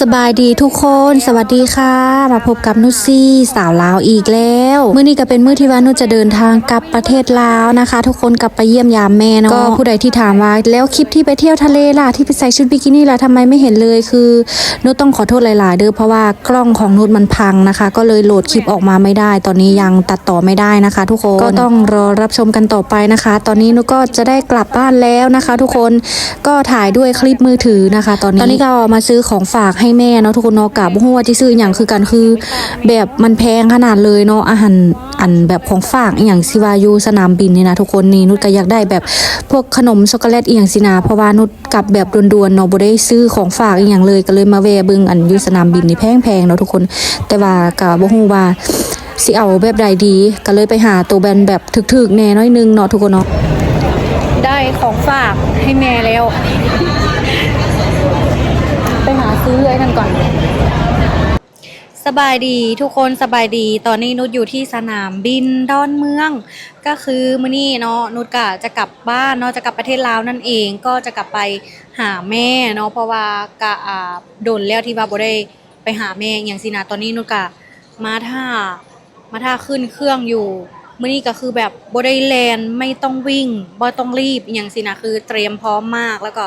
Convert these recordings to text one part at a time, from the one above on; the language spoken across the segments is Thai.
สบายดีทุกคน สวัสดีค่ะ มาพบกับนุชซี่สาวลาวอีกแล้วมื้อนี้ก็เป็นมื้อที่ว่านุชจะเดินทางกลับประเทศลาวนะคะ ทุกคนกลับไปเยี่ยมยามแม่เนาะก็ผู้ใดที่ถามว่าแล้วคลิปที่ไปเที่ยวทะเลล่ะที่ไปใส่ชุดบิกินี่ล่ะทำไมไม่เห็นเลยคือนุชต้องขอโทษหลาย ๆ เด้อเพราะว่ากล้องของนุชมันพังนะคะ ก็เลยโหลดคลิปออกมาไม่ได้ ตอนนี้ยังตัดต่อไม่ได้นะคะ ทุกคนก็ต้องรอรับชมกันต่อไปนะคะ ตอนนี้นุชก็จะได้กลับบ้านแล้วนะคะ ทุกคนก็ถ่ายด้วยคลิปมือถือนะคะ ตอนนี้ตอนนี้ก็เอามาซื้อของฝากให้ให้แม่เนาะทุกคนเนาะกับบ่ฮู้ว่าที่ซื้ออย่างคือกันคือ แบบมันแพงขนาดเลยเนาะอาหารอันแบบของฝากอย่างซิวายูสนามบินนี่นะทุกคนนี่นุชก็อยากได้แบบพวกขนมช็อกโกแลตอีหยังสินะเพราะว่านุชกลับแบบด่วนๆเนาะบ่ได้ซื้อของฝากอีหยังเลยก็เลยมาแวะเบิ่งอันอยู่สนามบินนี่แพงๆเนาะทุกคน แต่ว่าก็บ่ฮู้ว่าสิเอาแบบใดดี ก็เลยไปหาตัวแบรนด์แบบถึกๆแน่น้อยนึงเนาะทุกคนเนาะได้ของฝากให้แม่แล้ว ซื้อไอ้นั่นก่อน สบายดีทุกคนสบายดีตอนนี้นุชอยู่ที่สนามบินดอนเมือง ก็คือมื้อนี้เนาะนุชกะจะกลับบ้านเนาะจะกลับประเทศลาวนั่นเองก็จะกลับไปหาแม่เนาะเพราะว่ากะอ่าโดนแล้วที่ว่าบ่ได้ไปหาแม่อย่างสินะตอนนี้นุชกะมาท่ามาท่าขึ้นเครื่องอยู่ มื้อนี้ก็คือแบบบ่ได้แลนไม่ต้องวิ่งบ่ต้องรีบอหย่างสินะคือเตรียมพร้อมมาก แล้วก็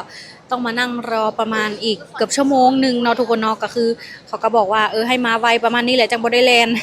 ต้องมานั่งรอประมาณอีกเกือบชั่วโมงหนึ่งเนาะทุกคนเนาะก็คือ เขาก็บอกว่าเออให้มาไวประมาณนี้แหละจังบ่ได้แลนด์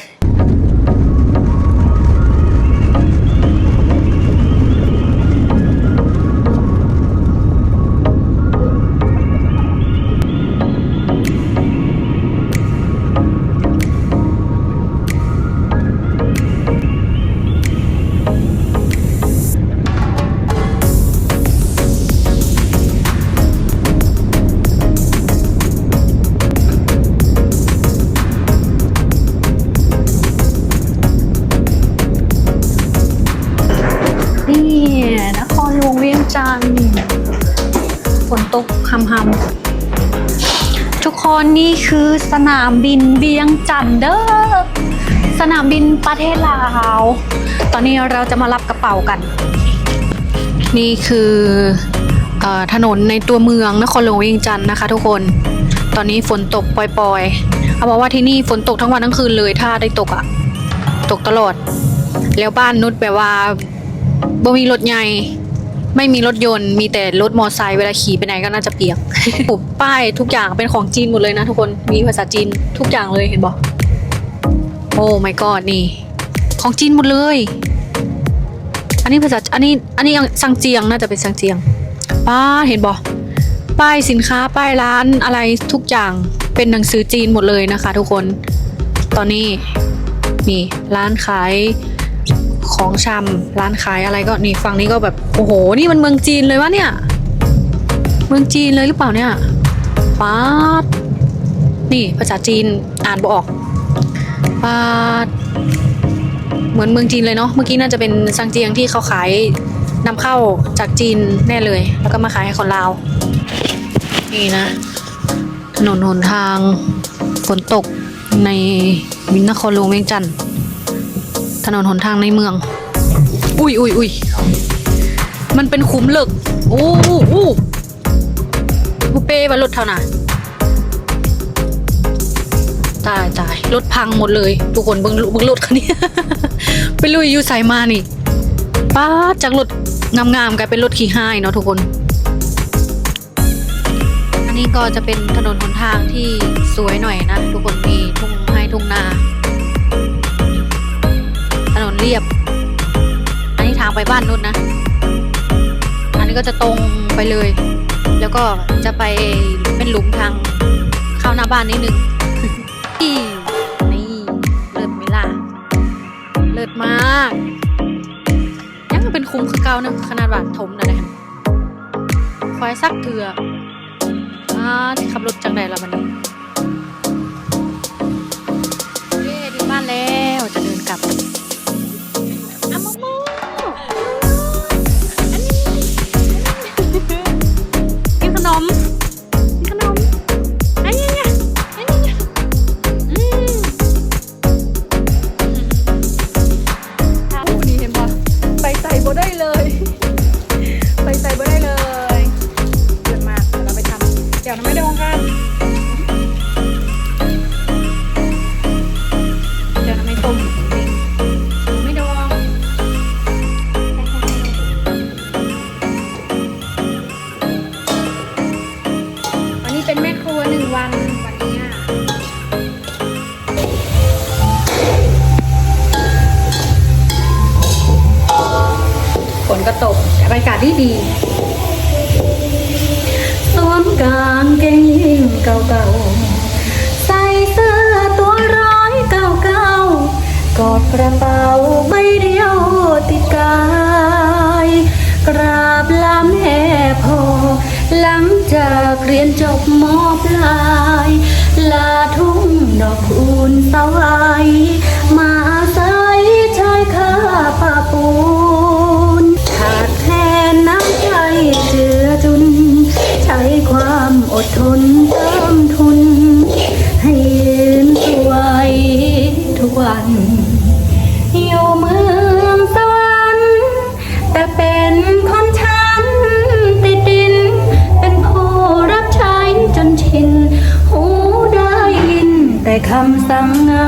นตกหำทุกคนนี่คือสนามบินเวียงจันเด้อสนามบินประเทศลาวตอนนี้เราจะมารับกระเป๋ากัน นี่คืออถนนในตัวเมืองนครหลวงเวียงจันนะคะ ทุกคนตอนนี้ฝนตกปล่อยๆเอาบอกว่าที่นี่ฝนตกทั้งวันทั้งคืนเลยถ้าได้ตกอะตกตลอด แล้วบ้านนุชแบบว่าบ่มีรถใหญ่ ไม่มีรถยนต์มีแต่รถมอไซค์เวลาขี่ไปไหนก็น่าจะเปียกปุบป้ายทุกอย่างเป็นของจีนหมดเลยนะทุกคนมีภาษาจีนทุกอย่างเลยเห็นบอกโอ้ my god นี่ ของจีนหมดเลย อันนี้ภาษาอันนี้อันนี้ยังซังเจียงน่าจะเป็นซังเจียงป้าเห็นบอกป้ายสินค้าป้ายร้านอะไรทุกอย่างเป็นหนังสือจีนหมดเลยนะคะ ทุกคน ตอนนี้นี่ร้านขาย ของชำร้านขายอะไรก็นี่ฝั่งนี้ก็แบบโอ้โห นี่มันเมืองจีนเลยวะเนี่ย เมืองจีนเลยหรือเปล่าเนี่ยป๊าดนี่ภาษาจีนอ่านบ่ออกป๊าดเหมือนเมืองจีนเลยเนาะเมื่อกี้น่าจะเป็นซังเจียงที่เขาขายนำเข้าจากจีนแน่เลย แล้วก็มาขายให้คนลาว นี่นะถนนหนทางฝนตกในวินนครหลวงเวียงจันทร์ นนหนทางในเมือง อุ้ยอุ้ยอุ้ยมันเป็นขุมเหล็กโอ้โอ้บุเป้ว่ารถเท่าน่ะตายตายรถพังหมดเลย ทุกคนเบิ่งเบิ่งรถคันนี้ ไปลุยอยู่ใส่มานี่ป้าจากรถงามๆกลายเป็นรถขี่ห้ายเนาะทุกคน อันนี้ก็จะเป็นถนนหนทางที่สวยหน่อยนะ ทุกคนมีทุ่งให้ทุ่งนา เรียบ อันนี้ทางไปบ้านนุชนะ อันนี้ก็จะตรงไปเลย แล้วก็จะไปเป็นหลุมทางเข้าหน้าบ้านนิดนึงนี่นี่เลิศไหมล่ะเลิศมากยังเป็นคุ้มคือเก่านะขนาดว่าถมนะเนี่ยคอยซักเถื่ออ่าที่ขับรถจังใดละมันนี้เย้ถึงบ้านแล้วจะเดินกลับ หนึ่งวันวันนี้ฝนก็ตกบรรยากาศดีดีสวมกางเกงยีนเก่าๆ ใส่เสื้อตัวร้อยเก่าๆ กอดกระเป๋าใบเดียวติดกาย กราบลาแม่พอหลังจากเรียนจบม บลาย ลาทุ่งดอกคูนสวาย คำสั่งงา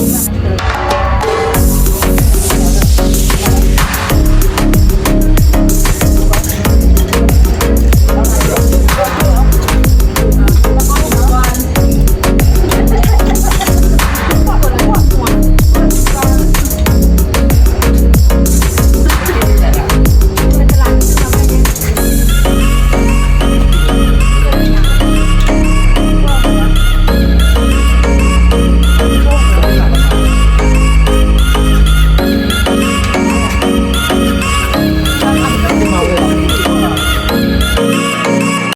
ます。